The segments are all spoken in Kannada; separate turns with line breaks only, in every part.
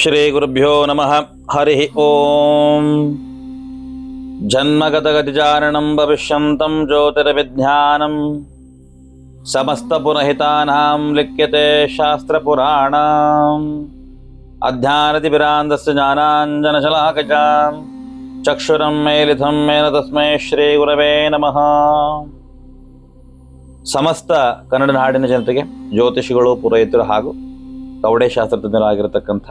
ಶ್ರೀಗುರುಭ್ಯೋ ನಮಃ. ಹರಿ ಓಂ. ಜನ್ಮಗತಗತಿಚಾರಣಂ ಭವಿಷ್ಯಂತಂ ಜ್ಯೋತಿರ್ವಿಜ್ಞಾನಂ. ಸಮಸ್ತಪುರಹಿತಾನಾಂ ಲಿಖ್ಯತೆ ಶಾಸ್ತ್ರಪುರಾಣ. ಅಧ್ಯಾನತಿಭಿರಾಂದಸ್ಯ ಜ್ಞಾನಾಂಜನಶಲಾಕಚಾಂ ಚಕ್ಷುರಂ ಮೇಲಿಥಂ ಮೇನ ತಸ್ಮೈ ಶ್ರೀಗುರವೇ ನಮಃ. ಸಮಸ್ತ ಕನ್ನಡ ನಾಡಿನ ಜನತೆಗೆ ಜ್ಯೋತಿಷಿಗಳು, ಪುರೋಹಿತರು ಹಾಗೂ ಕವಡೆ ಶಾಸ್ತ್ರಜ್ಞರಾಗಿರತಕ್ಕಂಥ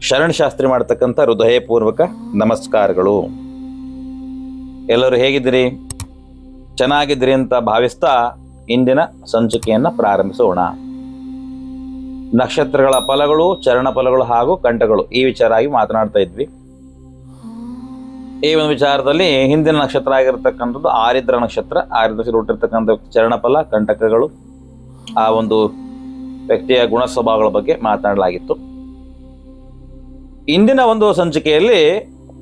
ಶರಣ್ ಶಾಸ್ತ್ರಿ ಮಾಡತಕ್ಕಂಥ ಹೃದಯಪೂರ್ವಕ ನಮಸ್ಕಾರಗಳು. ಎಲ್ಲರೂ ಹೇಗಿದ್ದೀರಿ? ಚೆನ್ನಾಗಿದ್ದೀರಿ ಅಂತ ಭಾವಿಸ್ತಾ ಇಂದಿನ ಸಂಚಿಕೆಯನ್ನು ಪ್ರಾರಂಭಿಸೋಣ. ನಕ್ಷತ್ರಗಳ ಫಲಗಳು, ಚರಣ ಫಲಗಳು ಹಾಗೂ ಕಂಠಗಳು ಈ ವಿಚಾರ ಆಗಿ ಮಾತನಾಡ್ತಾ ಇದ್ವಿ. ಈ ಒಂದು ವಿಚಾರದಲ್ಲಿ ಹಿಂದಿನ ನಕ್ಷತ್ರ ಆಗಿರತಕ್ಕಂಥದ್ದು ಆರಿದ್ರ ನಕ್ಷತ್ರ. ಆರಿದ್ರ ಹುಟ್ಟಿರ್ತಕ್ಕಂಥ ಚರಣಫಲ ಕಂಟಕಗಳು. ಆ ಒಂದು ವ್ಯಕ್ತಿಯ ಗುಣ ಸ್ವಭಾವಗಳ ಬಗ್ಗೆ ಮಾತನಾಡಲಾಗಿತ್ತು. ಇಂದಿನ ಒಂದು ಸಂಚಿಕೆಯಲ್ಲಿ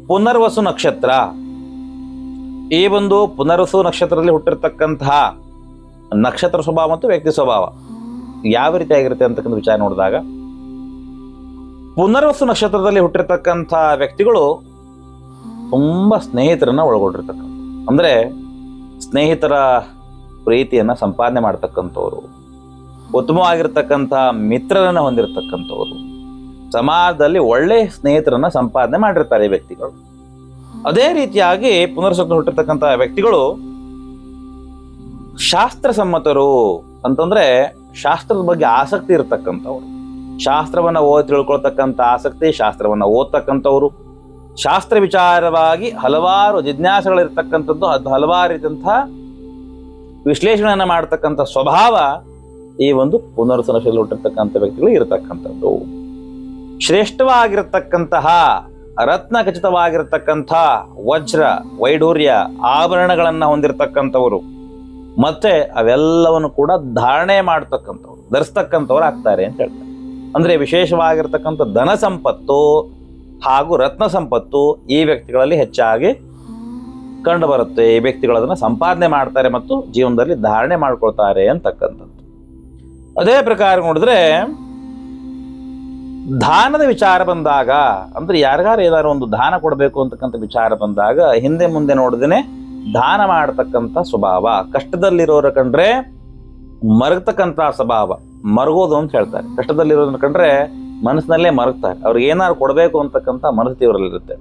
ಪುನರ್ವಸು ನಕ್ಷತ್ರ. ಈ ಒಂದು ಪುನರ್ವಸು ನಕ್ಷತ್ರದಲ್ಲಿ ಹುಟ್ಟಿರ್ತಕ್ಕಂತಹ ನಕ್ಷತ್ರ ಸ್ವಭಾವ ಮತ್ತು ವ್ಯಕ್ತಿ ಸ್ವಭಾವ ಯಾವ ರೀತಿ ಆಗಿರುತ್ತೆ ಅಂತಕ್ಕಂಥ ವಿಚಾರ ನೋಡಿದಾಗ, ಪುನರ್ವಸು ನಕ್ಷತ್ರದಲ್ಲಿ ಹುಟ್ಟಿರ್ತಕ್ಕಂಥ ವ್ಯಕ್ತಿಗಳು ತುಂಬ ಸ್ನೇಹಿತರನ್ನ ಒಳಗೊಂಡಿರ್ತಕ್ಕಂಥ ಅಂದ್ರೆ ಸ್ನೇಹಿತರ ಪ್ರೀತಿಯನ್ನ ಸಂಪಾದನೆ ಮಾಡ್ತಕ್ಕಂಥವ್ರು, ಉತ್ತಮವಾಗಿರ್ತಕ್ಕಂಥ ಮಿತ್ರರನ್ನ ಹೊಂದಿರತಕ್ಕಂಥವ್ರು. ಸಮಾಜದಲ್ಲಿ ಒಳ್ಳೆ ಸ್ನೇಹಿತರನ್ನ ಸಂಪಾದನೆ ಮಾಡಿರ್ತಾರೆ ಈ ವ್ಯಕ್ತಿಗಳು. ಅದೇ ರೀತಿಯಾಗಿ ಪುನರ್ಸತ್ನ ಹುಟ್ಟಿರ್ತಕ್ಕಂಥ ವ್ಯಕ್ತಿಗಳು ಶಾಸ್ತ್ರ ಸಮ್ಮತರು ಅಂತಂದ್ರೆ ಶಾಸ್ತ್ರದ ಬಗ್ಗೆ ಆಸಕ್ತಿ ಇರತಕ್ಕಂಥವ್ರು. ಶಾಸ್ತ್ರವನ್ನ ಓದಿ ತಿಳ್ಕೊಳ್ತಕ್ಕಂಥ ಆಸಕ್ತಿ, ಶಾಸ್ತ್ರವನ್ನ ಓದ್ತಕ್ಕಂಥವ್ರು. ಶಾಸ್ತ್ರ ವಿಚಾರವಾಗಿ ಹಲವಾರು ಜಿಜ್ಞಾಸೆಗಳಿರ್ತಕ್ಕಂಥದ್ದು, ಅದು ಹಲವಾರು ರೀತಿಯಂತಹ ವಿಶ್ಲೇಷಣೆಯನ್ನ ಮಾಡತಕ್ಕಂಥ ಸ್ವಭಾವ ಈ ಒಂದು ಪುನರ್ಸನಶೀಲ ಹುಟ್ಟಿರ್ತಕ್ಕಂಥ ವ್ಯಕ್ತಿಗಳು ಇರತಕ್ಕಂಥದ್ದು. ಶ್ರೇಷ್ಠವಾಗಿರತಕ್ಕಂತಹ ರತ್ನ ಖಚಿತವಾಗಿರತಕ್ಕಂಥ ವಜ್ರ ವೈಡೂರ್ಯ ಆಭರಣಗಳನ್ನು ಹೊಂದಿರತಕ್ಕಂಥವರು. ಮತ್ತೆ ಅವೆಲ್ಲವನ್ನು ಕೂಡ ಧಾರಣೆ ಮಾಡ್ತಕ್ಕಂಥವ್ರು, ಧರಿಸ್ತಕ್ಕಂಥವ್ರು ಆಗ್ತಾರೆ ಅಂತ ಹೇಳ್ತಾರೆ. ಅಂದ್ರೆ ವಿಶೇಷವಾಗಿರ್ತಕ್ಕಂಥ ಧನ ಸಂಪತ್ತು ಹಾಗೂ ರತ್ನ ಸಂಪತ್ತು ಈ ವ್ಯಕ್ತಿಗಳಲ್ಲಿ ಹೆಚ್ಚಾಗಿ ಕಂಡು ಬರುತ್ತೆ. ಈ ವ್ಯಕ್ತಿಗಳು ಅದನ್ನ ಸಂಪಾದನೆ ಮಾಡ್ತಾರೆ ಮತ್ತು ಜೀವನದಲ್ಲಿ ಧಾರಣೆ ಮಾಡ್ಕೊಳ್ತಾರೆ ಅಂತಕ್ಕಂಥದ್ದು. ಅದೇ ಪ್ರಕಾರ ನೋಡಿದ್ರೆ ದಾನದ ವಿಚಾರ ಬಂದಾಗ, ಅಂದ್ರೆ ಯಾರಿಗಾರು ಏನಾದ್ರು ಒಂದು ದಾನ ಕೊಡಬೇಕು ಅಂತಕ್ಕಂಥ ವಿಚಾರ ಬಂದಾಗ, ಹಿಂದೆ ಮುಂದೆ ನೋಡಿದ್ರೆ ದಾನ ಮಾಡತಕ್ಕಂಥ ಸ್ವಭಾವ. ಕಷ್ಟದಲ್ಲಿರೋರ ಕಂಡ್ರೆ ಮರಗತಕ್ಕಂಥ ಸ್ವಭಾವ. ಮರಗೋದು ಅಂತ ಹೇಳ್ತಾರೆ. ಕಷ್ಟದಲ್ಲಿರೋದನ್ನ ಕಂಡ್ರೆ ಮನಸ್ಸಿನಲ್ಲೇ ಮರಗ್ತಾರೆ. ಅವ್ರಿಗೆ ಏನಾದ್ರು ಕೊಡಬೇಕು ಅಂತಕ್ಕಂಥ ಮನಸ್ಥಿತಿ ಇವರಲ್ಲಿರುತ್ತೆ.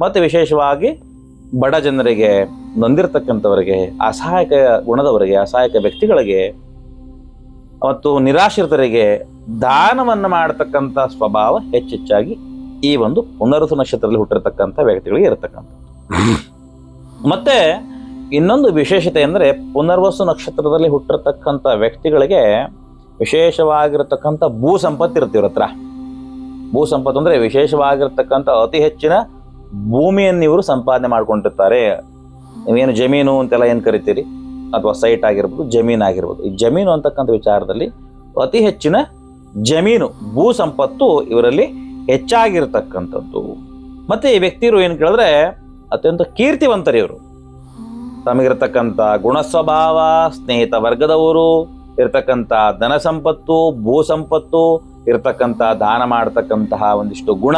ಮತ್ತೆ ವಿಶೇಷವಾಗಿ ಬಡ ಜನರಿಗೆ, ನೊಂದಿರತಕ್ಕಂಥವರಿಗೆ, ಅಸಹಾಯಕ ಗುಣದವರಿಗೆ, ಅಸಹಾಯಕ ವ್ಯಕ್ತಿಗಳಿಗೆ, ಮತ್ತು ನಿರಾಶ್ರಿತರಿಗೆ ದಾನವನ್ನು ಮಾಡತಕ್ಕಂಥ ಸ್ವಭಾವ ಹೆಚ್ಚೆಚ್ಚಾಗಿ ಈ ಒಂದು ಪುನರ್ಸು ನಕ್ಷತ್ರದಲ್ಲಿ ಹುಟ್ಟಿರತಕ್ಕಂಥ ವ್ಯಕ್ತಿಗಳಿಗೆ ಇರತಕ್ಕಂಥ ಮತ್ತೆ ಇನ್ನೊಂದು ವಿಶೇಷತೆ ಅಂದರೆ ಪುನರ್ವಸು ನಕ್ಷತ್ರದಲ್ಲಿ ಹುಟ್ಟಿರತಕ್ಕಂಥ ವ್ಯಕ್ತಿಗಳಿಗೆ ವಿಶೇಷವಾಗಿರತಕ್ಕಂಥ ಭೂ ಸಂಪತ್ತು ಇರುತ್ತೆ ಹತ್ರ. ಭೂ ಸಂಪತ್ತು ಅಂದರೆ ವಿಶೇಷವಾಗಿರ್ತಕ್ಕಂಥ ಅತಿ ಹೆಚ್ಚಿನ ಭೂಮಿಯನ್ನು ಇವರು ಸಂಪಾದನೆ ಮಾಡ್ಕೊಂಡಿರ್ತಾರೆ. ನೀವೇನು ಜಮೀನು ಅಂತೆಲ್ಲ ಏನು ಕರಿತೀರಿ? ಅಥವಾ ಸೈಟ್ ಆಗಿರ್ಬೋದು ಜಮೀನು ಆಗಿರ್ಬೋದು ಈ ಜಮೀನು ಅಂತಕ್ಕಂಥ ವಿಚಾರದಲ್ಲಿ ಅತಿ ಹೆಚ್ಚಿನ ಜಮೀನು, ಭೂ ಸಂಪತ್ತು ಇವರಲ್ಲಿ ಹೆಚ್ಚಾಗಿರ್ತಕ್ಕಂಥದ್ದು. ಮತ್ತು ಈ ವ್ಯಕ್ತಿಯರು ಏನು ಕೇಳಿದ್ರೆ ಅತ್ಯಂತ ಕೀರ್ತಿವಂತರು ಇವರು. ತಮಗಿರ್ತಕ್ಕಂಥ ಗುಣ ಸ್ವಭಾವ ಸ್ನೇಹಿತ ವರ್ಗದವರು, ಇರತಕ್ಕಂಥ ಧನ ಸಂಪತ್ತು, ಭೂ ಸಂಪತ್ತು, ಇರತಕ್ಕಂಥ ದಾನ ಮಾಡತಕ್ಕಂತಹ ಒಂದಿಷ್ಟು ಗುಣ,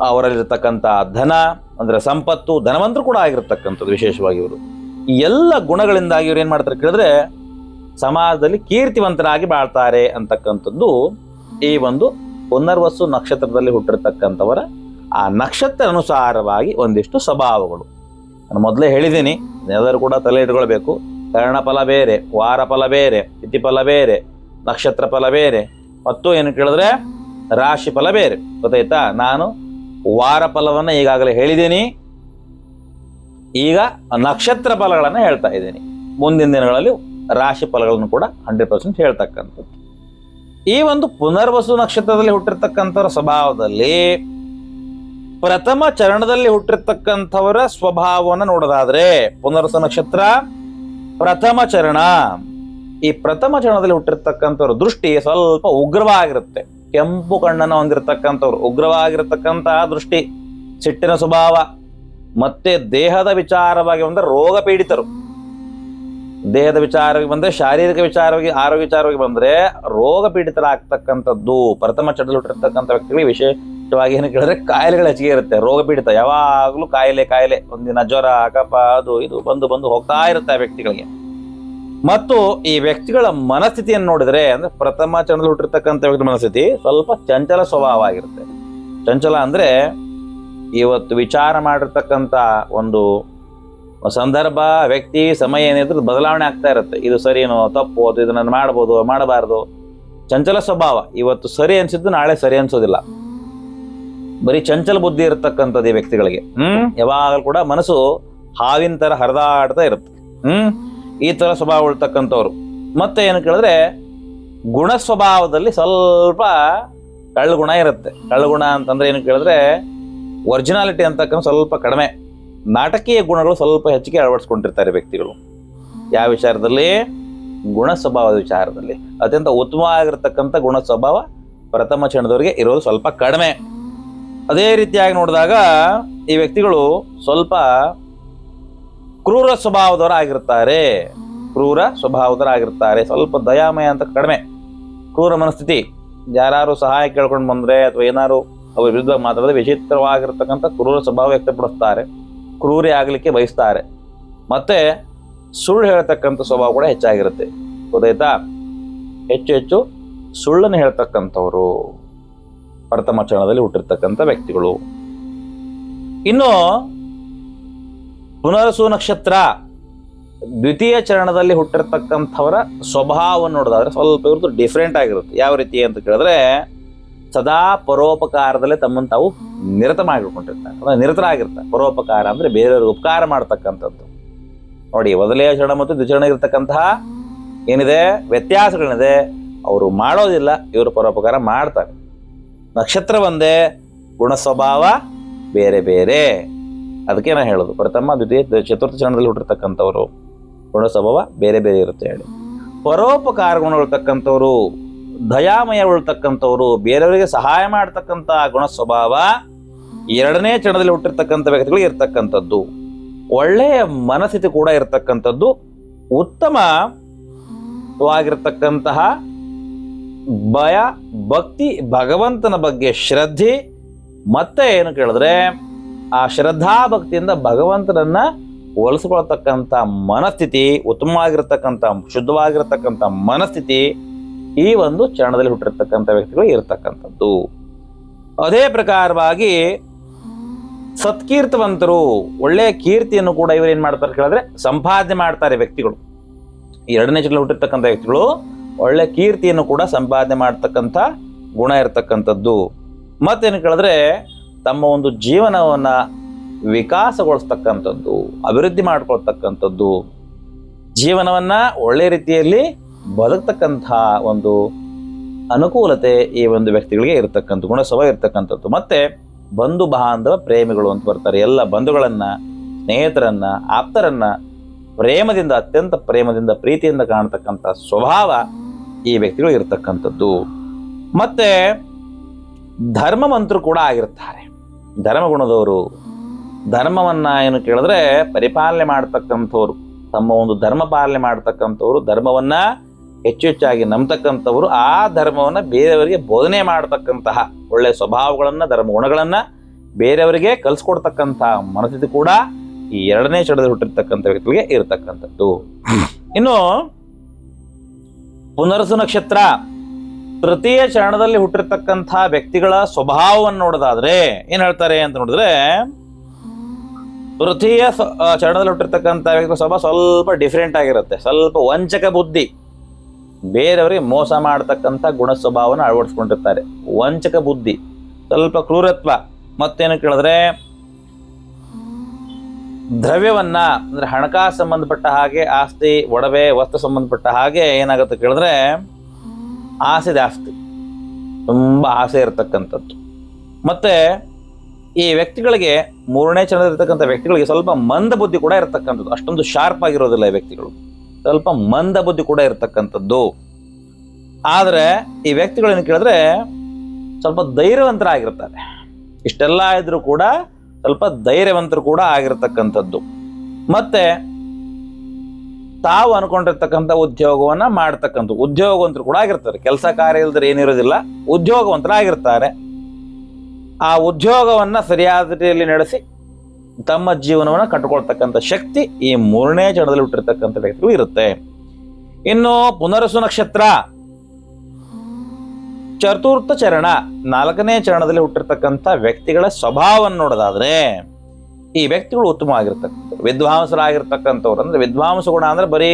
ಅವರಲ್ಲಿರ್ತಕ್ಕಂಥ ಧನ, ಅಂದ್ರೆ ಸಂಪತ್ತು, ಧನವಂತರು ಕೂಡ ಆಗಿರ್ತಕ್ಕಂಥದ್ದು ವಿಶೇಷವಾಗಿ ಇವರು. ಈ ಎಲ್ಲ ಗುಣಗಳಿಂದಾಗಿ ಇವ್ರು ಏನು ಮಾಡ್ತಾರೆ ಕೇಳಿದ್ರೆ ಸಮಾಜದಲ್ಲಿ ಕೀರ್ತಿವಂತರಾಗಿ ಬಾಳ್ತಾರೆ ಅಂತಕ್ಕಂಥದ್ದು ಈ ಒಂದು ಪುನರ್ವಸು ನಕ್ಷತ್ರದಲ್ಲಿ ಹುಟ್ಟಿರ್ತಕ್ಕಂಥವರ ಆ ನಕ್ಷತ್ರ ಅನುಸಾರವಾಗಿ ಒಂದಿಷ್ಟು ಸ್ವಭಾವಗಳು. ನಾನು ಮೊದಲೇ ಹೇಳಿದ್ದೀನಿ, ಎಲ್ಲರೂ ಕೂಡ ತಲೆ ಇಟ್ಕೊಳ್ಬೇಕು. ಕರ್ಣಫಲ ಬೇರೆ, ವಾರ ಫಲ ಬೇರೆ ತಿಥಿಫಲ ಬೇರೆ, ನಕ್ಷತ್ರ ಫಲ ಬೇರೆ. ಮತ್ತು ಏನು ಕೇಳಿದ್ರೆ, ರಾಶಿ ಫಲ ಬೇರೆ. ಗೊತ್ತಾಯ್ತಾ? ನಾನು ವಾರ ಫಲವನ್ನು ಈಗಾಗಲೇ ಹೇಳಿದ್ದೀನಿ. ಈಗ ನಕ್ಷತ್ರ ಫಲಗಳನ್ನು ಹೇಳ್ತಾ ಇದ್ದೀನಿ. ಮುಂದಿನ ದಿನಗಳಲ್ಲಿ ರಾಶಿ ಫಲಗಳನ್ನು ಕೂಡ ಹಂಡ್ರೆಡ್ ಪರ್ಸೆಂಟ್ ಹೇಳ್ತಕ್ಕಂಥದ್ದು. ಈ ಒಂದು ಪುನರ್ವಸು ನಕ್ಷತ್ರದಲ್ಲಿ ಹುಟ್ಟಿರ್ತಕ್ಕಂಥವ್ರ ಸ್ವಭಾವದಲ್ಲಿ ಪ್ರಥಮ ಚರಣದಲ್ಲಿ ಹುಟ್ಟಿರ್ತಕ್ಕಂಥವರ ಸ್ವಭಾವವನ್ನು ನೋಡೋದಾದ್ರೆ, ಪುನರ್ವಸು ನಕ್ಷತ್ರ, ಪ್ರಥಮ ಚರಣ. ಈ ಪ್ರಥಮ ಚರಣದಲ್ಲಿ ಹುಟ್ಟಿರ್ತಕ್ಕಂಥವ್ರ ದೃಷ್ಟಿ ಸ್ವಲ್ಪ ಉಗ್ರವಾಗಿರುತ್ತೆ. ಕೆಂಪು ಕಣ್ಣನ್ನು ಹೊಂದಿರತಕ್ಕಂಥವ್ರು ಉಗ್ರವಾಗಿರತಕ್ಕಂತಹ ದೃಷ್ಟಿ, ಸಿಟ್ಟಿನ ಸ್ವಭಾವ, ಮತ್ತೆ ದೇಹದ ವಿಚಾರವಾಗಿ ಒಂದು ರೋಗ ಪೀಡಿತರು ದೇಹದ ವಿಚಾರವಾಗಿ ಬಂದರೆ, ಶಾರೀರಿಕ ವಿಚಾರವಾಗಿ, ಆರೋಗ್ಯ ವಿಚಾರವಾಗಿ ಬಂದರೆ ರೋಗ ಪೀಡಿತರಾಗ್ತಕ್ಕಂಥದ್ದು ಪ್ರಥಮ ಚಟಲುಟ್ಟಿರ್ತಕ್ಕಂಥ ವ್ಯಕ್ತಿಗಳಿಗೆ ವಿಶೇಷವಾಗಿ ಏನು ಕೇಳಿದ್ರೆ ಕಾಯಿಲೆಗಳು ಹೆಚ್ಚಿಗೆ ಇರುತ್ತೆ. ರೋಗ ಪೀಡಿತ ಯಾವಾಗಲೂ ಕಾಯಿಲೆ ಕಾಯಿಲೆ. ಒಂದಿನ ಜ್ವರ ಕಪ ಅದು ಇದು ಬಂದು ಬಂದು ಹೋಗ್ತಾ ಇರುತ್ತೆ ಆ ವ್ಯಕ್ತಿಗಳಿಗೆ. ಮತ್ತು ಈ ವ್ಯಕ್ತಿಗಳ ಮನಸ್ಥಿತಿಯನ್ನು ನೋಡಿದರೆ, ಅಂದ್ರೆ ಪ್ರಥಮ ಚಂದ್ರದಲ್ಲಿ ಹುಟ್ಟಿರ್ತಕ್ಕಂಥ ವ್ಯಕ್ತಿ ಮನಸ್ಥಿತಿ ಸ್ವಲ್ಪ ಚಂಚಲ ಸ್ವಭಾವ ಆಗಿರುತ್ತೆ. ಚಂಚಲ ಅಂದರೆ, ಇವತ್ತು ವಿಚಾರ ಮಾಡಿರ್ತಕ್ಕಂಥ ಒಂದು ಸಂದರ್ಭ, ವ್ಯಕ್ತಿ, ಸಮಯ ಏನಿದ್ರು ಬದಲಾವಣೆ ಆಗ್ತಾ ಇರುತ್ತೆ. ಇದು ಸರಿನೋ ತಪ್ಪು, ಅದು ಇದನ್ನ ಮಾಡ್ಬೋದು, ಮಾಡಬಾರ್ದು. ಚಂಚಲ ಸ್ವಭಾವ. ಇವತ್ತು ಸರಿ ಅನ್ಸಿದ್ದು ನಾಳೆ ಸರಿ ಅನ್ಸೋದಿಲ್ಲ. ಬರೀ ಚಂಚಲ ಬುದ್ಧಿ ಇರತಕ್ಕಂಥದ್ದು ಈ ವ್ಯಕ್ತಿಗಳಿಗೆ. ಹ್ಮ್? ಯಾವಾಗಲೂ ಕೂಡ ಮನಸ್ಸು ಹಾವಿನ ತರ ಹರಿದಾಡ್ತಾ ಇರುತ್ತೆ. ಹ್ಮ್? ಈ ತರ ಸ್ವಭಾವ ಉಳ್ತಕ್ಕಂಥವ್ರು. ಮತ್ತೆ ಏನು ಕೇಳಿದ್ರೆ, ಗುಣ ಸ್ವಭಾವದಲ್ಲಿ ಸ್ವಲ್ಪ ಕಳ್ಳಗುಣ ಇರುತ್ತೆ. ಕಳ್ಳಗುಣ ಅಂತಂದ್ರೆ ಏನು ಕೇಳಿದ್ರೆ, ಒರಿಜಿನಾಲಿಟಿ ಅಂತಕ್ಕಂಥ ಸ್ವಲ್ಪ ಕಡಿಮೆ. ನಾಟಕೀಯ ಗುಣಗಳು ಸ್ವಲ್ಪ ಹೆಚ್ಚಿಗೆ ಅಳವಡಿಸ್ಕೊಂಡಿರ್ತಾರೆ ವ್ಯಕ್ತಿಗಳು. ಯಾವ ವಿಚಾರದಲ್ಲಿ? ಗುಣ ಸ್ವಭಾವದ ವಿಚಾರದಲ್ಲಿ. ಅತ್ಯಂತ ಉತ್ತಮ ಆಗಿರ್ತಕ್ಕಂಥ ಗುಣ ಸ್ವಭಾವ ಪ್ರಥಮ ಚರಣದವರಿಗೆ ಇರೋದು ಸ್ವಲ್ಪ ಕಡಿಮೆ. ಅದೇ ರೀತಿಯಾಗಿ ನೋಡಿದಾಗ ಈ ವ್ಯಕ್ತಿಗಳು ಸ್ವಲ್ಪ ಕ್ರೂರ ಸ್ವಭಾವದವರಾಗಿರ್ತಾರೆ. ಕ್ರೂರ ಸ್ವಭಾವದವರಾಗಿರ್ತಾರೆ. ಸ್ವಲ್ಪ ದಯಾಮಯ ಅಂತ ಕಡಿಮೆ. ಕ್ರೂರ ಮನಸ್ಥಿತಿ. ಯಾರು ಸಹಾಯ ಕೇಳ್ಕೊಂಡು ಬಂದರೆ ಅಥವಾ ಏನಾರು ಅವ್ರ ವಿರುದ್ಧ ಮಾತಾಡಿದ್ರೆ ವಿಚಿತ್ರವಾಗಿರ್ತಕ್ಕಂಥ ಕ್ರೂರ ಸ್ವಭಾವ ವ್ಯಕ್ತಪಡಿಸ್ತಾರೆ. ಕ್ರೂರಿ ಆಗಲಿಕ್ಕೆ ಬಯಸ್ತಾರೆ. ಮತ್ತೆ ಸುಳ್ಳು ಹೇಳ್ತಕ್ಕಂಥ ಸ್ವಭಾವ ಕೂಡ ಹೆಚ್ಚಾಗಿರುತ್ತೆ. ಗೊತ್ತಾಯ್ತಾ? ಹೆಚ್ಚು ಹೆಚ್ಚು ಸುಳ್ಳನ್ನು ಹೇಳ್ತಕ್ಕಂಥವರು ಪ್ರಥಮ ಚರಣದಲ್ಲಿ ಹುಟ್ಟಿರ್ತಕ್ಕಂಥ ವ್ಯಕ್ತಿಗಳು. ಇನ್ನು ಪುನರಸು ನಕ್ಷತ್ರ ದ್ವಿತೀಯ ಚರಣದಲ್ಲಿ ಹುಟ್ಟಿರ್ತಕ್ಕಂಥವರ ಸ್ವಭಾವವನ್ನು ನೋಡೋದಾದ್ರೆ ಸ್ವಲ್ಪ ಇವ್ರದ್ದು ಡಿಫ್ರೆಂಟ್ ಆಗಿರುತ್ತೆ. ಯಾವ ರೀತಿ ಅಂತ ಕೇಳಿದ್ರೆ ಸದಾ ಪರೋಪಕಾರದಲ್ಲೇ ತಮ್ಮನ್ನು ತಾವು ನಿರತ ಮಾಡಿಕೊಂಡಿರ್ತಾರೆ ನಿರತರಾಗಿರ್ತಾರೆ. ಪರೋಪಕಾರ ಅಂದ್ರೆ ಬೇರೆಯವ್ರಿಗೆ ಉಪಕಾರ ಮಾಡ್ತಕ್ಕಂಥದ್ದು. ನೋಡಿ ಮೊದಲೇ ಚರಣ ಮತ್ತು ದ್ವಿಚರಣ ಇರತಕ್ಕಂತಹ ಏನಿದೆ? ವ್ಯತ್ಯಾಸಗಳಿದೆ ಅವರು ಮಾಡೋದಿಲ್ಲ, ಇವರು ಪರೋಪಕಾರ ಮಾಡ್ತಾರೆ. ನಕ್ಷತ್ರ ಒಂದೇ, ಗುಣ ಸ್ವಭಾವ ಬೇರೆ ಬೇರೆ. ಅದಕ್ಕೆ ನಾನು ಹೇಳೋದು. ಪ್ರಥಮ, ದ್ವಿತೀಯ ಚತುರ್ಥ ಚರಣದಲ್ಲಿ ಹುಟ್ಟಿರ್ತಕ್ಕಂಥವ್ರು ಗುಣ ಸ್ವಭಾವ ಬೇರೆ ಬೇರೆ ಇರುತ್ತೆ ಹೇಳಿ. ಪರೋಪಕಾರ ಗುಣ ಉಳ್ತಕ್ಕಂಥವ್ರು ದಯಾಮಯ ಉಳ್ತಕ್ಕಂಥವ್ರು ಬೇರೆಯವರಿಗೆ ಸಹಾಯ ಮಾಡ್ತಕ್ಕಂಥ ಗುಣ ಸ್ವಭಾವ ಎರಡನೇ ಚರಣದಲ್ಲಿ ಹುಟ್ಟಿರ್ತಕ್ಕಂಥ ವ್ಯಕ್ತಿಗಳಿಗೆ ಇರ್ತಕ್ಕಂಥದ್ದು. ಒಳ್ಳೆಯ ಮನಸ್ಥಿತಿ ಕೂಡ ಇರತಕ್ಕಂಥದ್ದು. ಉತ್ತಮವಾಗಿರ್ತಕ್ಕಂತಹ ಭಯ, ಭಕ್ತಿ, ಭಗವಂತನ ಬಗ್ಗೆ ಶ್ರದ್ಧೆ. ಮತ್ತೆ ಏನು ಕೇಳಿದ್ರೆ, ಆ ಶ್ರದ್ಧಾ ಭಕ್ತಿಯಿಂದ ಭಗವಂತನನ್ನ ಹೋಲಿಸ್ಕೊಳ್ತಕ್ಕಂಥ ಮನಸ್ಥಿತಿ, ಉತ್ತಮವಾಗಿರ್ತಕ್ಕಂಥ, ಶುದ್ಧವಾಗಿರ್ತಕ್ಕಂಥ ಮನಸ್ಥಿತಿ ಈ ಒಂದು ಚರಣದಲ್ಲಿ ಹುಟ್ಟಿರ್ತಕ್ಕಂಥ ವ್ಯಕ್ತಿಗಳು ಇರತಕ್ಕಂಥದ್ದು. ಅದೇ ಪ್ರಕಾರವಾಗಿ ಸತ್ಕೀರ್ತವಂತರು ಒಳ್ಳೆಯ ಕೀರ್ತಿಯನ್ನು ಕೂಡ ಇವರು ಏನು ಮಾಡ್ತಾರೆ ಕೇಳಿದ್ರೆ ಸಂಪಾದನೆ ಮಾಡ್ತಾರೆ ವ್ಯಕ್ತಿಗಳು. ಎರಡನೇ ಚರಣ ಹುಟ್ಟಿರ್ತಕ್ಕಂಥ ವ್ಯಕ್ತಿಗಳು ಒಳ್ಳೆ ಕೀರ್ತಿಯನ್ನು ಕೂಡ ಸಂಪಾದನೆ ಮಾಡ್ತಕ್ಕಂಥ ಗುಣ ಇರತಕ್ಕಂಥದ್ದು. ಮತ್ತೇನು ಕೇಳಿದ್ರೆ ತಮ್ಮ ಒಂದು ಜೀವನವನ್ನ ವಿಕಾಸಗೊಳಿಸ್ತಕ್ಕಂಥದ್ದು, ಅಭಿವೃದ್ಧಿ ಮಾಡ್ಕೊಳ್ತಕ್ಕಂಥದ್ದು. ಜೀವನವನ್ನ ಒಳ್ಳೆ ರೀತಿಯಲ್ಲಿ ಬದುಕ್ತಕ್ಕಂಥ ಒಂದು ಅನುಕೂಲತೆ ಈ ಒಂದು ವ್ಯಕ್ತಿಗಳಿಗೆ ಇರತಕ್ಕಂಥ ಗುಣ ಸ್ವಭಾವ ಇರತಕ್ಕಂಥದ್ದು. ಮತ್ತೆ ಬಂಧು ಬಾಂಧವ ಪ್ರೇಮಿಗಳು ಅಂತ ಬರ್ತಾರೆ. ಎಲ್ಲ ಬಂಧುಗಳನ್ನು, ಸ್ನೇಹಿತರನ್ನ, ಆಪ್ತರನ್ನ ಪ್ರೇಮದಿಂದ, ಅತ್ಯಂತ ಪ್ರೇಮದಿಂದ, ಪ್ರೀತಿಯಿಂದ ಕಾಣತಕ್ಕಂಥ ಸ್ವಭಾವ ಈ ವ್ಯಕ್ತಿಗಳು ಇರತಕ್ಕಂಥದ್ದು. ಮತ್ತೆ ಧರ್ಮವಂತರು ಕೂಡ ಆಗಿರ್ತಾರೆ. ಧರ್ಮಗುಣದವರು. ಧರ್ಮವನ್ನ ಏನು ಕೇಳಿದ್ರೆ ಪರಿಪಾಲನೆ ಮಾಡ್ತಕ್ಕಂಥವ್ರು. ತಮ್ಮ ಒಂದು ಧರ್ಮ ಪಾಲನೆ ಮಾಡ್ತಕ್ಕಂಥವ್ರು ಧರ್ಮವನ್ನ ಹೆಚ್ಚು ಹೆಚ್ಚಾಗಿ ನಂಬತಕ್ಕಂಥವ್ರು ಆ ಧರ್ಮವನ್ನು ಬೇರೆಯವರಿಗೆ ಬೋಧನೆ ಮಾಡತಕ್ಕಂತಹ ಒಳ್ಳೆಯ ಸ್ವಭಾವಗಳನ್ನು, ಧರ್ಮ ಗುಣಗಳನ್ನು ಬೇರೆಯವರಿಗೆ ಕಲಿಸ್ಕೊಡ್ತಕ್ಕಂಥ ಮನಸ್ಥಿತಿ ಕೂಡ ಈ ಎರಡನೇ ಚಡದಲ್ಲಿ ಹುಟ್ಟಿರ್ತಕ್ಕಂಥ ವ್ಯಕ್ತಿಗೆ ಇರತಕ್ಕಂಥದ್ದು. ಇನ್ನು ಪುನರ್ಸು ನಕ್ಷತ್ರ ತೃತೀಯ ಚರಣದಲ್ಲಿ ಹುಟ್ಟಿರ್ತಕ್ಕಂಥ ವ್ಯಕ್ತಿಗಳ ಸ್ವಭಾವವನ್ನು ನೋಡೋದಾದ್ರೆ ಏನ್ ಹೇಳ್ತಾರೆ ಅಂತ ನೋಡಿದ್ರೆ, ತೃತೀಯ ಚರಣದಲ್ಲಿ ಹುಟ್ಟಿರ್ತಕ್ಕಂಥ ವ್ಯಕ್ತಿಗಳ ಸ್ವಭಾವ ಸ್ವಲ್ಪ ಡಿಫ್ರೆಂಟ್ ಆಗಿರುತ್ತೆ. ಸ್ವಲ್ಪ ವಂಚಕ ಬುದ್ಧಿ. ಬೇರೆಯವರಿಗೆ ಮೋಸ ಮಾಡತಕ್ಕಂಥ ಗುಣ ಸ್ವಭಾವನ ಅಳವಡಿಸ್ಕೊಂಡಿರ್ತಾರೆ. ವಂಚಕ ಬುದ್ಧಿ, ಸ್ವಲ್ಪ ಕ್ರೂರತ್ವ. ಮತ್ತೇನು ಕೇಳಿದ್ರೆ, ದ್ರವ್ಯವನ್ನ, ಅಂದ್ರೆ ಹಣಕಾಸು ಸಂಬಂಧಪಟ್ಟ ಹಾಗೆ, ಆಸ್ತಿ, ಒಡವೆ, ವಸ್ತು ಸಂಬಂಧಪಟ್ಟ ಹಾಗೆ ಏನಾಗುತ್ತೆ ಕೇಳಿದ್ರೆ ಆಸೆ ಜಾಸ್ತಿ ತುಂಬಾ ಆಸೆ ಇರತಕ್ಕಂಥದ್ದು. ಮತ್ತೆ ಈ ವ್ಯಕ್ತಿಗಳಿಗೆ, ಮೂರನೇ ಚರಣದಲ್ಲಿರ್ತಕ್ಕಂಥ ವ್ಯಕ್ತಿಗಳಿಗೆ ಸ್ವಲ್ಪ ಮಂದ ಬುದ್ಧಿ ಕೂಡ ಇರತಕ್ಕಂಥದ್ದು. ಅಷ್ಟೊಂದು ಶಾರ್ಪ್ ಆಗಿರೋದಿಲ್ಲ ಈ ವ್ಯಕ್ತಿಗಳು. ಸ್ವಲ್ಪ ಮಂದ ಬುದ್ಧಿ ಕೂಡ ಇರತಕ್ಕಂಥದ್ದು. ಆದರೆ ಈ ವ್ಯಕ್ತಿಗಳೇನು ಕೇಳಿದ್ರೆ ಸ್ವಲ್ಪ ಧೈರ್ಯವಂತರಾಗಿರ್ತಾರೆ. ಇಷ್ಟೆಲ್ಲ ಇದ್ರೂ ಕೂಡ ಸ್ವಲ್ಪ ಧೈರ್ಯವಂತರು ಕೂಡ ಆಗಿರತಕ್ಕಂಥದ್ದು. ಮತ್ತೆ ತಾವು ಅನ್ಕೊಂಡಿರ್ತಕ್ಕಂಥ ಉದ್ಯೋಗವನ್ನ ಮಾಡ್ತಕ್ಕಂಥ ಉದ್ಯೋಗವಂತರು ಕೂಡ ಆಗಿರ್ತಾರೆ. ಕೆಲಸ ಕಾರ್ಯ ಇಲ್ದ್ರೆ ಏನಿರೋದಿಲ್ಲ ಉದ್ಯೋಗವಂತರಾಗಿರ್ತಾರೆ. ಆ ಉದ್ಯೋಗವನ್ನ ಸರಿಯಾದ ರೀತಿಯಲ್ಲಿ ನಡೆಸಿ ತಮ್ಮ ಜೀವನವನ್ನು ಕಟ್ಟಿಕೊಳ್ತಕ್ಕಂಥ ಶಕ್ತಿ ಈ ಮೂರನೇ ಚರಣದಲ್ಲಿ ಹುಟ್ಟಿರ್ತಕ್ಕಂಥ ವ್ಯಕ್ತಿಗಳು ಇರುತ್ತೆ. ಇನ್ನು ಪುನರಸು ನಕ್ಷತ್ರ. ಚತುರ್ಥ ಚರಣ ನಾಲ್ಕನೇ ಚರಣದಲ್ಲಿ ಹುಟ್ಟಿರ್ತಕ್ಕಂಥ ವ್ಯಕ್ತಿಗಳ ಸ್ವಭಾವವನ್ನು ನೋಡೋದಾದ್ರೆ, ಈ ವ್ಯಕ್ತಿಗಳು ಉತ್ತಮವಾಗಿರ್ತಕ್ಕಂಥ ವಿದ್ವಾಂಸರಾಗಿರ್ತಕ್ಕಂಥವ್ರು. ಅಂದ್ರೆ ವಿದ್ವಾಂಸ ಗುಣ ಅಂದ್ರೆ ಬರೀ,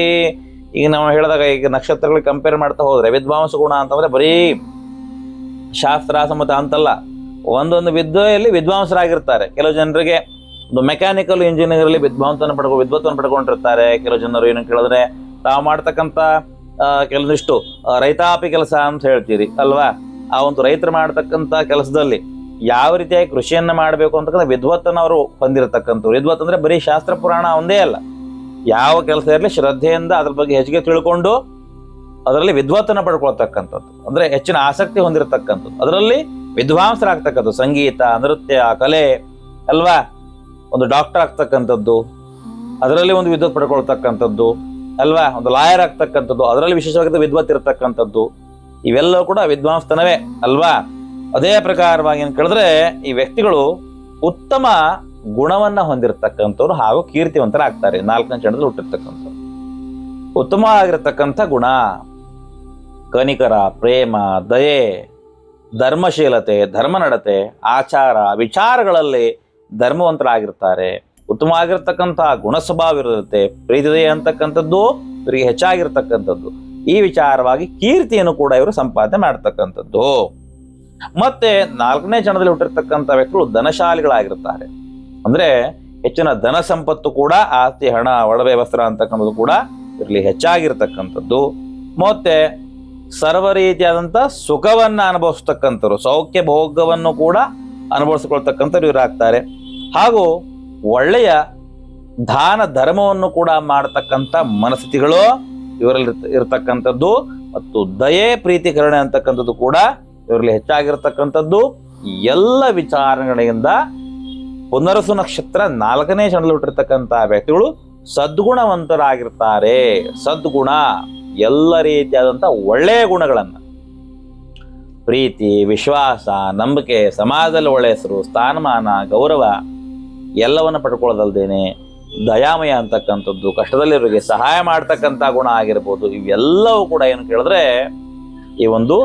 ಈಗ ನಾವು ಹೇಳಿದಾಗ ಈಗ ನಕ್ಷತ್ರಗಳಿಗೆ ಕಂಪೇರ್ ಮಾಡ್ತಾ ಹೋದ್ರೆ ವಿದ್ವಾಂಸ ಗುಣ ಅಂತಂದ್ರೆ ಬರೀ ಶಾಸ್ತ್ರ ಸಮ್ಮತ ಅಂತಲ್ಲ. ಒಂದೊಂದು ವಿದ್ಯೆಯಲ್ಲಿ ವಿದ್ವಾಂಸರಾಗಿರ್ತಾರೆ. ಕೆಲವು ಜನರಿಗೆ ಮೆಕ್ಯಾನಿಕಲ್ ಇಂಜಿನಿಯರ್ ಅಲ್ಲಿ ವಿದ್ವಾಂತನ ಪಡ್ಕೊ, ವಿದ್ವತ್ತನ್ನು ಪಡ್ಕೊಂಡಿರ್ತಾರೆ. ಕೆಲವು ಜನರು ಏನು ಕೇಳಿದ್ರೆ, ತಾವು ಮಾಡ್ತಕ್ಕಂಥ ಕೆಲವೊಂದಿಷ್ಟು ರೈತಾಪಿ ಕೆಲಸ ಅಂತ ಹೇಳ್ತೀರಿ, ಅಲ್ವಾ? ಆ ಒಂದು ರೈತರು ಮಾಡ್ತಕ್ಕಂಥ ಕೆಲಸದಲ್ಲಿ ಯಾವ ರೀತಿಯಾಗಿ ಕೃಷಿಯನ್ನು ಮಾಡಬೇಕು ಅಂತಕ್ಕಂಥ ವಿದ್ವತ್ತನ್ನು ಅವರು ಹೊಂದಿರತಕ್ಕಂಥವ್ರು. ವಿದ್ವತ್ ಅಂದರೆ ಬರೀ ಶಾಸ್ತ್ರ ಪುರಾಣ ಒಂದೇ ಅಲ್ಲ. ಯಾವ ಕೆಲಸ ಇರಲಿ ಶ್ರದ್ಧೆಯಿಂದ ಅದ್ರ ಬಗ್ಗೆ ಹೆಚ್ಚಿಗೆ ತಿಳ್ಕೊಂಡು ಅದರಲ್ಲಿ ವಿದ್ವತ್ತನ್ನು ಪಡ್ಕೊಳ್ತಕ್ಕಂಥದ್ದು. ಅಂದರೆ ಹೆಚ್ಚಿನ ಆಸಕ್ತಿ ಹೊಂದಿರತಕ್ಕಂಥದ್ದು. ಅದರಲ್ಲಿ ವಿದ್ವಾಂಸರಾಗ್ತಕ್ಕಂಥದ್ದು. ಸಂಗೀತ, ನೃತ್ಯ, ಕಲೆ, ಅಲ್ವಾ? ಒಂದು ಡಾಕ್ಟರ್ ಆಗ್ತಕ್ಕಂಥದ್ದು, ಅದರಲ್ಲಿ ಒಂದು ವಿದ್ವತ್ ಪಡ್ಕೊಳ್ತಕ್ಕಂಥದ್ದು, ಅಲ್ವಾ? ಒಂದು ಲಾಯರ್ ಆಗ್ತಕ್ಕಂಥದ್ದು, ಅದರಲ್ಲಿ ವಿಶೇಷವಾಗಿ ವಿದ್ವತ್ ಇರತಕ್ಕಂಥದ್ದು, ಇವೆಲ್ಲವೂ ಕೂಡ ವಿದ್ವಾಂಸ್ತನವೇ, ಅಲ್ವಾ? ಅದೇ ಪ್ರಕಾರವಾಗಿ ಏನು ಕೇಳಿದ್ರೆ, ಈ ವ್ಯಕ್ತಿಗಳು ಉತ್ತಮ ಗುಣವನ್ನು ಹೊಂದಿರತಕ್ಕಂಥವ್ರು ಹಾಗೂ ಕೀರ್ತಿವಂತರಾಗ್ತಾರೆ, ನಾಲ್ಕನೇ ಚರಣದಲ್ಲಿ ಹುಟ್ಟಿರ್ತಕ್ಕಂಥವ್ರು. ಉತ್ತಮವಾಗಿರತಕ್ಕಂಥ ಗುಣ, ಕನಿಕರ, ಪ್ರೇಮ, ದಯೆ, ಧರ್ಮಶೀಲತೆ ಧರ್ಮ ನಡತೆ ಆಚಾರ, ವಿಚಾರಗಳಲ್ಲಿ ಧರ್ಮವಂತರಾಗಿರ್ತಾರೆ ಉತ್ತಮ ಆಗಿರ್ತಕ್ಕಂತಹ ಗುಣ ಸ್ವಭಾವ ಇರುತ್ತೆ ಪ್ರೀತಿದಯ ಅಂತಕ್ಕಂಥದ್ದು ಇವರಿಗೆ ಹೆಚ್ಚಾಗಿರ್ತಕ್ಕಂಥದ್ದು. ಈ ವಿಚಾರವಾಗಿ ಕೀರ್ತಿಯನ್ನು ಕೂಡ ಇವರು ಸಂಪಾದನೆ ಮಾಡ್ತಕ್ಕಂಥದ್ದು. ಮತ್ತೆ ನಾಲ್ಕನೇ ಜನದಲ್ಲಿ ಹುಟ್ಟಿರ್ತಕ್ಕಂಥ ವ್ಯಕ್ತಿಗಳು ಧನಶಾಲಿಗಳಾಗಿರ್ತಾರೆ. ಅಂದ್ರೆ ಹೆಚ್ಚಿನ ಧನ ಸಂಪತ್ತು ಕೂಡ, ಆಸ್ತಿ, ಹಣ, ಒಡವೆ, ವಸ್ತ್ರ ಅಂತಕ್ಕಂಥದ್ದು ಕೂಡ ಇರಲಿ ಹೆಚ್ಚಾಗಿರ್ತಕ್ಕಂಥದ್ದು. ಮತ್ತೆ ಸರ್ವ ರೀತಿಯಾದಂಥ ಸುಖವನ್ನು ಅನುಭವಿಸ್ತಕ್ಕಂಥವ್ರು, ಸೌಖ್ಯ ಭೋಗವನ್ನು ಕೂಡ ಅನುಭವಿಸ್ಕೊಳ್ತಕ್ಕಂಥವ್ರು ಇವರಾಗ್ತಾರೆ ಹಾಗೂ ಒಳ್ಳೆಯ ದಾನ ಧರ್ಮವನ್ನು ಕೂಡ ಮಾಡತಕ್ಕಂಥ ಮನಸ್ಥಿತಿಗಳು ಇವರಲ್ಲಿ ಇರತಕ್ಕಂಥದ್ದು ಮತ್ತು ದಯೆ ಪ್ರೀತಿಕರಣೆ ಅಂತಕ್ಕಂಥದ್ದು ಕೂಡ ಇವರಲ್ಲಿ ಹೆಚ್ಚಾಗಿರ್ತಕ್ಕಂಥದ್ದು. ಎಲ್ಲ ವಿಚಾರಗಳಿಂದ ಪುನರಸು ನಕ್ಷತ್ರ ನಾಲ್ಕನೇ ಚರಣದಲ್ಲಿ ಹುಟ್ಟಿರ್ತಕ್ಕಂತಹ ವ್ಯಕ್ತಿಗಳು ಸದ್ಗುಣವಂತರಾಗಿರ್ತಾರೆ. ಸದ್ಗುಣ, ಎಲ್ಲ ರೀತಿಯಾದಂಥ ಒಳ್ಳೆಯ ಗುಣಗಳನ್ನ. ಪ್ರೀತಿ, ವಿಶ್ವಾಸ, ನಂಬಿಕೆ, ಸಮಾಜದಲ್ಲಿ ಒಳ್ಳೆಯ ಹೆಸರು, ಸ್ಥಾನಮಾನ, ಗೌರವ ಎಲ್ಲವನ್ನು ಪಡ್ಕೊಳ್ಳೋದಲ್ದೇನೆ ದಯಾಮಯ ಅಂತಕ್ಕಂಥದ್ದು, ಕಷ್ಟದಲ್ಲಿರೋರಿಗೆ ಸಹಾಯ ಮಾಡ್ತಕ್ಕಂಥ ಗುಣ ಆಗಿರ್ಬೋದು. ಇವೆಲ್ಲವೂ ಕೂಡ ಏನು ಕೇಳಿದ್ರೆ ಈ ಒಂದು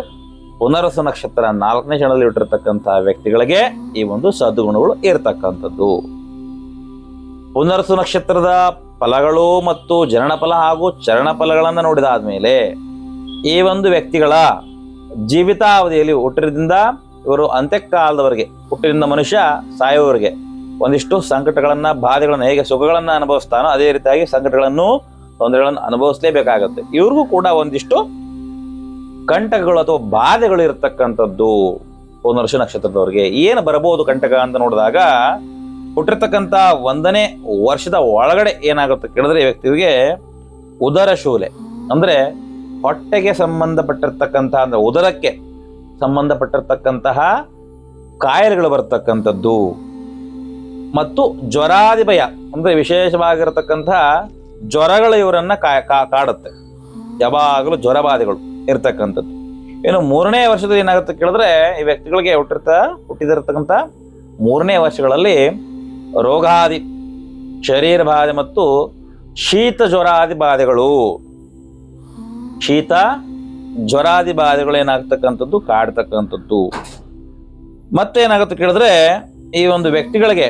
ಪುನರಸ ನಕ್ಷತ್ರ ನಾಲ್ಕನೇ ಕ್ಷಣದಲ್ಲಿ ಇಟ್ಟಿರ್ತಕ್ಕಂಥ ವ್ಯಕ್ತಿಗಳಿಗೆ ಈ ಒಂದು ಸದ್ಗುಣಗಳು ಇರ್ತಕ್ಕಂಥದ್ದು. ಪುನರಸು ನಕ್ಷತ್ರದ ಫಲಗಳು ಮತ್ತು ಜನನ ಫಲ ಹಾಗೂ ಚರಣ ಫಲಗಳನ್ನು ನೋಡಿದಾದ್ಮೇಲೆ ಈ ಒಂದು ವ್ಯಕ್ತಿಗಳ ಜೀವಿತಾವಧಿಯಲ್ಲಿ ಹುಟ್ಟಿರದಿಂದ ಇವರು ಅಂತ್ಯಕಾಲದವರೆಗೆ ಹುಟ್ಟಿನಿಂದ ಮನುಷ್ಯ ಸಾಯುವವರೆಗೆ ಒಂದಿಷ್ಟು ಸಂಕಟಗಳನ್ನ, ಬಾಧೆಗಳನ್ನು, ಹೇಗೆ ಸುಖಗಳನ್ನ ಅನುಭವಿಸ್ತಾನೋ ಅದೇ ರೀತಿಯಾಗಿ ಸಂಕಟಗಳನ್ನು, ತೊಂದರೆಗಳನ್ನು ಅನುಭವಿಸಲೇಬೇಕಾಗತ್ತೆ. ಇವ್ರಿಗೂ ಕೂಡ ಒಂದಿಷ್ಟು ಕಂಟಕಗಳು ಅಥವಾ ಬಾಧೆಗಳು ಇರತಕ್ಕಂಥದ್ದು ಪುನರ್ಷ ನಕ್ಷತ್ರದವ್ರಿಗೆ. ಏನು ಬರಬಹುದು ಕಂಟಕ ಅಂತ ನೋಡಿದಾಗ ಹುಟ್ಟಿರ್ತಕ್ಕಂಥ ಒಂದನೇ ವರ್ಷದ ಒಳಗಡೆ ಏನಾಗುತ್ತೆ ಕೇಳಿದ್ರೆ ಈ ವ್ಯಕ್ತಿಗೆ ಉದರ ಶೂಲೆ. ಅಂದ್ರೆ ಹೊಟ್ಟೆಗೆ ಸಂಬಂಧಪಟ್ಟಿರ್ತಕ್ಕಂತಹ, ಅಂದ್ರೆ ಉದರಕ್ಕೆ ಸಂಬಂಧಪಟ್ಟಿರ್ತಕ್ಕಂತಹ ಕಾಯಿಲೆಗಳು ಬರ್ತಕ್ಕಂಥದ್ದು. ಮತ್ತು ಜ್ವರಾದಿ ಭಯ ಅಂದ್ರೆ ವಿಶೇಷವಾಗಿರತಕ್ಕಂತಹ ಜ್ವರಗಳು ಇವರನ್ನ ಕಾಡುತ್ತೆ. ಯಾವಾಗಲೂ ಜ್ವರ ಬಾಧೆಗಳು ಇರ್ತಕ್ಕಂಥದ್ದು. ಇನ್ನು ಮೂರನೇ ವರ್ಷದಲ್ಲಿ ಏನಾಗುತ್ತೆ ಕೇಳಿದ್ರೆ, ಈ ವ್ಯಕ್ತಿಗಳಿಗೆ ಹುಟ್ಟಿರ್ತ, ಹುಟ್ಟಿದಿರತಕ್ಕಂಥ ಮೂರನೇ ವರ್ಷಗಳಲ್ಲಿ ರೋಗಾದಿ ಶರೀರ ಬಾಧೆ ಮತ್ತು ಶೀತ ಜ್ವರಾದಿ ಬಾಧೆಗಳು. ಶೀತ ಜ್ವರಾದಿ ಬಾಧೆಗಳು ಏನಾಗ್ತಕ್ಕಂಥದ್ದು, ಕಾಡ್ತಕ್ಕಂಥದ್ದು. ಮತ್ತೇನಾಗುತ್ತೆ ಕೇಳಿದ್ರೆ, ಈ ಒಂದು ವ್ಯಕ್ತಿಗಳಿಗೆ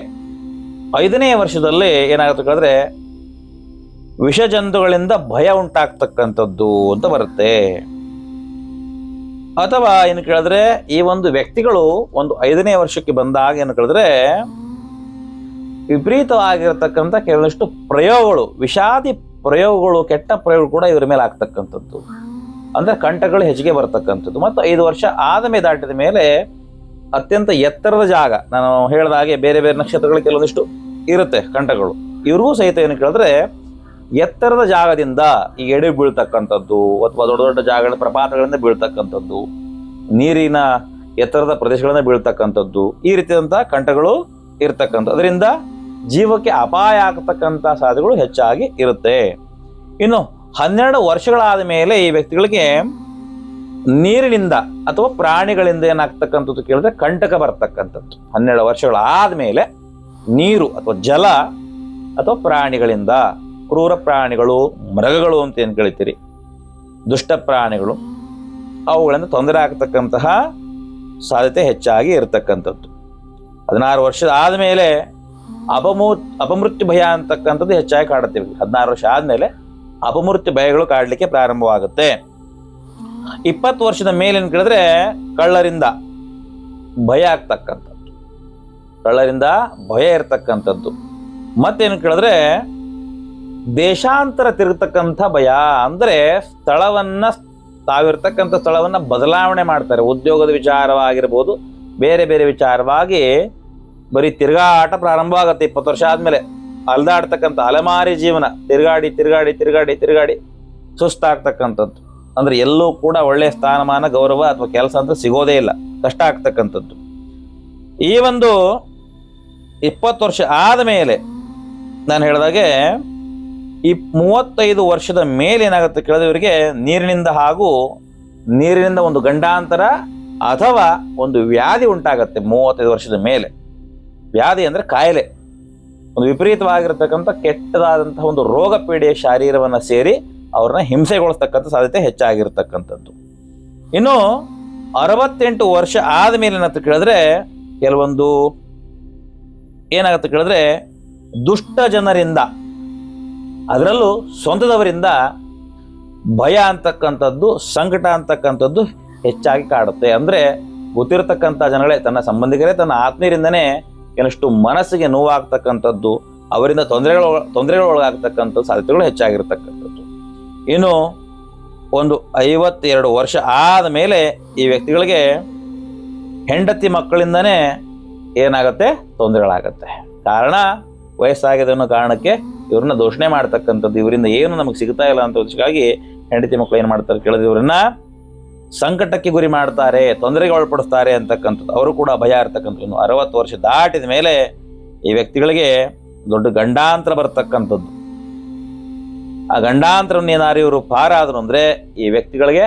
ಐದನೇ ವರ್ಷದಲ್ಲಿ ಏನಾಗುತ್ತೆ ಕೇಳಿದ್ರೆ, ವಿಷಜಂತುಗಳಿಂದ ಭಯ ಉಂಟಾಗ್ತಕ್ಕಂಥದ್ದು ಅಂತ ಬರುತ್ತೆ. ಅಥವಾ ಏನು ಕೇಳಿದ್ರೆ, ಈ ಒಂದು ವ್ಯಕ್ತಿಗಳು ಒಂದು ಐದನೇ ವರ್ಷಕ್ಕೆ ಬಂದಾಗ ಏನು ಕೇಳಿದ್ರೆ, ವಿಪರೀತವಾಗಿರತಕ್ಕಂಥ ಕೆಲವಷ್ಟು ಪ್ರಯೋಗಗಳು, ವಿಷಾದಿ ಪ್ರಯೋಗಗಳು ಕೆಟ್ಟ ಪ್ರಯೋಗ ಕೂಡ ಇವ್ರ ಮೇಲೆ ಆಗ್ತಕ್ಕಂಥದ್ದು. ಅಂದ್ರೆ ಕಂಠಗಳು ಹೆಚ್ಚಿಗೆ ಬರ್ತಕ್ಕಂಥದ್ದು. ಮತ್ತು ಐದು ವರ್ಷ ಆದ ಮೇಲೆ ದಾಟಿದ ಮೇಲೆ ಅತ್ಯಂತ ಎತ್ತರದ ಜಾಗ ನಾನು ಹೇಳಿದ ಹಾಗೆ ಬೇರೆ ಬೇರೆ ನಕ್ಷತ್ರಗಳು ಕೆಲವೊಂದಿಷ್ಟು ಇರುತ್ತೆ ಕಂಠಗಳು. ಇವ್ರಿಗೂ ಸಹಿತ ಏನು ಕೇಳಿದ್ರೆ ಎತ್ತರದ ಜಾಗದಿಂದ ಈ ಎಡೆ ಬೀಳ್ತಕ್ಕಂಥದ್ದು ಅಥವಾ ದೊಡ್ಡ ದೊಡ್ಡ ಜಾಗಗಳ ಪ್ರಪಾತಗಳಿಂದ ಬೀಳ್ತಕ್ಕಂಥದ್ದು ನೀರಿನ ಎತ್ತರದ ಪ್ರದೇಶಗಳಿಂದ ಬೀಳ್ತಕ್ಕಂಥದ್ದು ಈ ರೀತಿಯಾದಂಥ ಕಂಠಗಳು ಇರ್ತಕ್ಕಂಥ ಅದರಿಂದ ಜೀವಕ್ಕೆ ಅಪಾಯ ಆಗತಕ್ಕಂಥ ಸಾಧ್ಯತೆಗಳು ಹೆಚ್ಚಾಗಿ ಇರುತ್ತೆ. ಇನ್ನು ಹನ್ನೆರಡು ವರ್ಷಗಳಾದ ಮೇಲೆ ಈ ವ್ಯಕ್ತಿಗಳಿಗೆ ನೀರಿನಿಂದ ಅಥವಾ ಪ್ರಾಣಿಗಳಿಂದ ಏನಾಗ್ತಕ್ಕಂಥದ್ದು ಕೇಳಿದ್ರೆ ಕಂಟಕ ಬರ್ತಕ್ಕಂಥದ್ದು. ಹನ್ನೆರಡು ವರ್ಷಗಳಾದ ಮೇಲೆ ನೀರು ಅಥವಾ ಜಲ ಅಥವಾ ಪ್ರಾಣಿಗಳಿಂದ, ಕ್ರೂರ ಪ್ರಾಣಿಗಳು, ಮೃಗಗಳು ಅಂತ ಏನು ಕೇಳ್ತೀರಿ ದುಷ್ಟ ಪ್ರಾಣಿಗಳು, ಅವುಗಳಿಂದ ತೊಂದರೆ ಆಗ್ತಕ್ಕಂತಹ ಸಾಧ್ಯತೆ ಹೆಚ್ಚಾಗಿ ಇರತಕ್ಕಂಥದ್ದು. ಹದಿನಾರು ವರ್ಷದ ಆದಮೇಲೆ ಅಪಮೂ ಅಪಮೃತ್ಯು ಭಯ ಅಂತಕ್ಕಂಥದ್ದು ಹೆಚ್ಚಾಗಿ ಕಾಡುತ್ತೇವೆ. ಹದಿನಾರು ವರ್ಷ ಆದಮೇಲೆ ಅಪಮೃತ್ಯು ಭಯಗಳು ಕಾಡಲಿಕ್ಕೆ ಪ್ರಾರಂಭವಾಗುತ್ತೆ. ಇಪ್ಪತ್ತು ವರ್ಷದ ಮೇಲೇನು ಕೇಳಿದ್ರೆ ಕಳ್ಳರಿಂದ ಭಯ ಆಗ್ತಕ್ಕಂಥದ್ದು. ಕಳ್ಳರಿಂದ ಭಯ ಇರತಕ್ಕಂಥದ್ದು. ಮತ್ತೇನು ಕೇಳಿದ್ರೆ ದೇಶಾಂತರ ತಿರುಗತಕ್ಕಂಥ ಭಯ ಅಂದ್ರೆ ಸ್ಥಳವನ್ನ ತಾವಿರ್ತಕ್ಕಂಥ ಸ್ಥಳವನ್ನ ಬದಲಾವಣೆ ಮಾಡ್ತಾರೆ. ಉದ್ಯೋಗದ ವಿಚಾರವಾಗಿರ್ಬೋದು, ಬೇರೆ ಬೇರೆ ವಿಚಾರವಾಗಿ ಬರೀ ತಿರ್ಗಾಟ ಪ್ರಾರಂಭ ಆಗುತ್ತೆ ಇಪ್ಪತ್ತು ವರ್ಷ ಆದ್ಮೇಲೆ. ಅಲ್ದಾಡ್ತಕ್ಕಂಥ ಅಲೆಮಾರಿ ಜೀವನ, ತಿರುಗಾಡಿ ತಿರುಗಾಡಿ ತಿರುಗಾಡಿ ತಿರುಗಾಡಿ ಸುಸ್ತಾಗ್ತಕ್ಕಂಥದ್ದು. ಅಂದ್ರೆ ಎಲ್ಲೂ ಕೂಡ ಒಳ್ಳೆಯ ಸ್ಥಾನಮಾನ, ಗೌರವ ಅಥವಾ ಕೆಲಸ ಅಂತ ಸಿಗೋದೇ ಇಲ್ಲ. ಕಷ್ಟ ಆಗ್ತಕ್ಕಂಥದ್ದು. ಈ ಒಂದು ಇಪ್ಪತ್ತು ವರ್ಷ ಆದ ಮೇಲೆ ನಾನು ಹೇಳಿದಾಗೆ ಈ ಮೂವತ್ತೈದು ವರ್ಷದ ಮೇಲೆ ಏನಾಗುತ್ತೆ ಕೇಳಿದವರಿಗೆ ನೀರಿನಿಂದ ಹಾಗೂ ನೀರಿನಿಂದ ಒಂದು ಗಂಡಾಂತರ ಅಥವಾ ಒಂದು ವ್ಯಾಧಿ ಉಂಟಾಗತ್ತೆ ಮೂವತ್ತೈದು ವರ್ಷದ ಮೇಲೆ. ವ್ಯಾಧಿ ಅಂದರೆ ಕಾಯಿಲೆ. ಒಂದು ವಿಪರೀತವಾಗಿರ್ತಕ್ಕಂಥ ಕೆಟ್ಟದಾದಂತಹ ಒಂದು ರೋಗ ಪೀಡೆಯ ಶಾರೀರವನ್ನ ಸೇರಿ ಅವ್ರನ್ನ ಹಿಂಸೆಗೊಳಿಸ್ತಕ್ಕಂಥ ಸಾಧ್ಯತೆ ಹೆಚ್ಚಾಗಿರ್ತಕ್ಕಂಥದ್ದು. ಇನ್ನು ಅರವತ್ತೆಂಟು ವರ್ಷ ಆದಮೇಲೆ ಏನಂತ ಕೇಳಿದ್ರೆ, ಕೆಲವೊಂದು ಏನಾಗುತ್ತೆ ಕೇಳಿದ್ರೆ, ದುಷ್ಟ ಜನರಿಂದ, ಅದರಲ್ಲೂ ಸ್ವಂತದವರಿಂದ ಭಯ ಅಂತಕ್ಕಂಥದ್ದು, ಸಂಕಟ ಅಂತಕ್ಕಂಥದ್ದು ಹೆಚ್ಚಾಗಿ ಕಾಡುತ್ತೆ. ಅಂದ್ರೆ ಗೊತ್ತಿರತಕ್ಕಂಥ ಜನಗಳೇ, ತನ್ನ ಸಂಬಂಧಿಕರೇ, ತನ್ನ ಆತ್ಮೀಯರಿಂದನೇ ಏನಷ್ಟು ಮನಸ್ಸಿಗೆ ನೋವಾಗ್ತಕ್ಕಂಥದ್ದು, ಅವರಿಂದ ತೊಂದರೆಗಳು, ತೊಂದರೆಗಳೊಳಗಾಗ್ತಕ್ಕಂಥ ಸಾಧ್ಯತೆಗಳು ಹೆಚ್ಚಾಗಿರ್ತಕ್ಕಂಥದ್ದು. ಇನ್ನು ಒಂದು ಐವತ್ತೆರಡು ವರ್ಷ ಆದ ಮೇಲೆ ಈ ವ್ಯಕ್ತಿಗಳಿಗೆ ಹೆಂಡತಿ ಮಕ್ಕಳಿಂದನೇ ಏನಾಗುತ್ತೆ? ತೊಂದರೆಗಳಾಗತ್ತೆ. ಕಾರಣ ವಯಸ್ಸಾಗಿದೆ ಅನ್ನೋ ಕಾರಣಕ್ಕೆ ಇವ್ರನ್ನ ದೋಷಣೆ ಮಾಡ್ತಕ್ಕಂಥದ್ದು, ಇವರಿಂದ ಏನು ನಮಗೆ ಸಿಗ್ತಾ ಇಲ್ಲ ಅಂತ ಹೆಂಡತಿ ಮಕ್ಕಳು ಏನು ಮಾಡ್ತಾರೆ ಕೇಳಿದ್ರೆ ಇವ್ರನ್ನ ಸಂಕಟಕ್ಕೆ ಗುರಿ ಮಾಡ್ತಾರೆ, ತೊಂದರೆಗೆ ಒಳಪಡಿಸ್ತಾರೆ ಅಂತಕ್ಕಂಥದ್ದು. ಅವರು ಕೂಡ ಭಯ ಇರ್ತಕ್ಕಂಥದ್ದು. ಇನ್ನು ಅರವತ್ತು ವರ್ಷ ದಾಟಿದ ಮೇಲೆ ಈ ವ್ಯಕ್ತಿಗಳಿಗೆ ದೊಡ್ಡ ಗಂಡಾಂತರ ಬರ್ತಕ್ಕಂಥದ್ದು. ಆ ಗಂಡಾಂತರವನ್ನು ಏನಾರು ಇವರು ಪಾರಾದ್ರು ಅಂದರೆ ಈ ವ್ಯಕ್ತಿಗಳಿಗೆ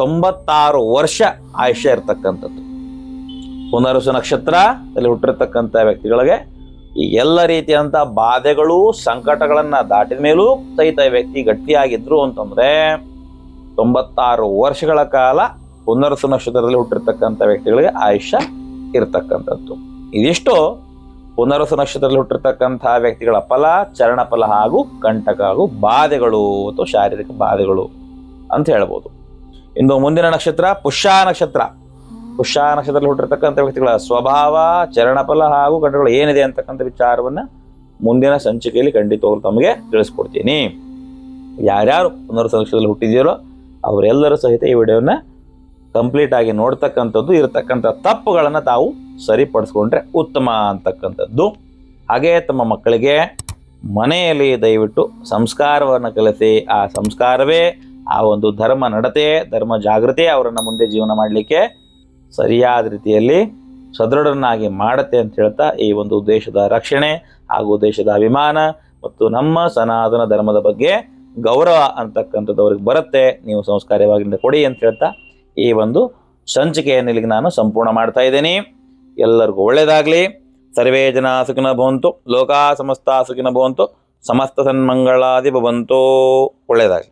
ತೊಂಬತ್ತಾರು ವರ್ಷ ಆಯುಷ್ಯ ಇರ್ತಕ್ಕಂಥದ್ದು. ಪುನರ್ಸು ನಕ್ಷತ್ರ ಅಲ್ಲಿ ಹುಟ್ಟಿರ್ತಕ್ಕಂಥ ವ್ಯಕ್ತಿಗಳಿಗೆ ಈ ಎಲ್ಲ ರೀತಿಯಂತ ಬಾಧೆಗಳು, ಸಂಕಟಗಳನ್ನು ದಾಟಿದ ಮೇಲೂ ಸಹಿತ ವ್ಯಕ್ತಿ ಗಟ್ಟಿಯಾಗಿದ್ರು ಅಂತಂದ್ರೆ ತೊಂಬತ್ತಾರು ವರ್ಷಗಳ ಕಾಲ ಪುನರ್ಸು ನಕ್ಷತ್ರದಲ್ಲಿ ಹುಟ್ಟಿರ್ತಕ್ಕಂಥ ವ್ಯಕ್ತಿಗಳಿಗೆ ಆಯುಷ್ಯ ಇರ್ತಕ್ಕಂಥದ್ದು. ಇದಿಷ್ಟು ಪುನರ್ವಸು ನಕ್ಷತ್ರದಲ್ಲಿ ಹುಟ್ಟಿರ್ತಕ್ಕಂಥ ವ್ಯಕ್ತಿಗಳ ಫಲ, ಚರಣ ಫಲ ಹಾಗೂ ಕಂಟಕ ಹಾಗೂ ಬಾಧೆಗಳು ಅಥವಾ ಶಾರೀರಿಕ ಬಾಧೆಗಳು ಅಂತ ಹೇಳ್ಬೋದು. ಇನ್ನು ಮುಂದಿನ ನಕ್ಷತ್ರ ಪುಷ್ಯ ನಕ್ಷತ್ರ. ಪುಷ್ಯ ನಕ್ಷತ್ರದಲ್ಲಿ ಹುಟ್ಟಿರ್ತಕ್ಕಂಥ ವ್ಯಕ್ತಿಗಳ ಸ್ವಭಾವ ಚರಣಫಲ ಹಾಗೂ ಕಂಟಕಗಳು ಏನಿದೆ ಅಂತಕ್ಕಂಥ ವಿಚಾರವನ್ನು ಮುಂದಿನ ಸಂಚಿಕೆಯಲ್ಲಿ ಖಂಡಿತವಾಗ್ಲೂ ತಮಗೆ ತಿಳಿಸ್ಕೊಡ್ತೀನಿ. ಯಾರ್ಯಾರು ಪುನರ್ವಸು ನಕ್ಷತ್ರದಲ್ಲಿ ಹುಟ್ಟಿದೆಯೋ ಅವರೆಲ್ಲರೂ ಸಹಿತ ಈ ವಿಡಿಯೋನ ಕಂಪ್ಲೀಟ್ ಆಗಿ ನೋಡ್ತಕ್ಕಂಥದ್ದು, ಇರತಕ್ಕಂಥ ತಪ್ಪುಗಳನ್ನು ತಾವು ಸರಿಪಡಿಸ್ಕೊಂಡ್ರೆ ಉತ್ತಮ ಅಂತಕ್ಕಂಥದ್ದು. ಹಾಗೇ ತಮ್ಮ ಮಕ್ಕಳಿಗೆ ಮನೆಯಲ್ಲಿ ದಯವಿಟ್ಟು ಸಂಸ್ಕಾರವನ್ನು ಕಲಿಸಿ, ಆ ಸಂಸ್ಕಾರವೇ, ಆ ಒಂದು ಧರ್ಮ ನಡತೆ, ಧರ್ಮ ಜಾಗೃತಿ ಅವರನ್ನು ಮುಂದೆ ಜೀವನ ಮಾಡಲಿಕ್ಕೆ ಸರಿಯಾದ ರೀತಿಯಲ್ಲಿ ಸದೃಢನಾಗಿ ಮಾಡುತ್ತೆ ಅಂತ ಹೇಳ್ತಾ ಈ ಒಂದು ದೇಶದ ರಕ್ಷಣೆ ಹಾಗೂ ದೇಶದ ಅಭಿಮಾನ ಮತ್ತು ನಮ್ಮ ಸನಾತನ ಧರ್ಮದ ಬಗ್ಗೆ ಗೌರವ ಅಂತಕ್ಕಂಥದ್ದು ಅವ್ರಿಗೆ ಬರುತ್ತೆ, ನೀವು ಸಂಸ್ಕಾರವಾಗಿಂದ ಕೊಡಿ ಅಂತ ಹೇಳ್ತಾ ಈ ಒಂದು ಸಂಚಿಕೆಯನ್ನು ಇಲ್ಲಿಗೆ ನಾನು ಸಂಪೂರ್ಣ ಮಾಡ್ತಾ ಇದ್ದೀನಿ. ಎಲ್ಲರಿಗೂ ಒಳ್ಳೆಯದಾಗಲಿ ಸರ್ವೇ ಜನ ಸುಖಿನ ಭವಂತು. ಲೋಕಾ ಸಮಸ್ತ ಸುಖಿನ ಭವಂತು. ಸಮಸ್ತ ಸನ್ಮಂಗಳಾದಿ ಭವಂತು. ಒಳ್ಳೆಯದಾಗಲಿ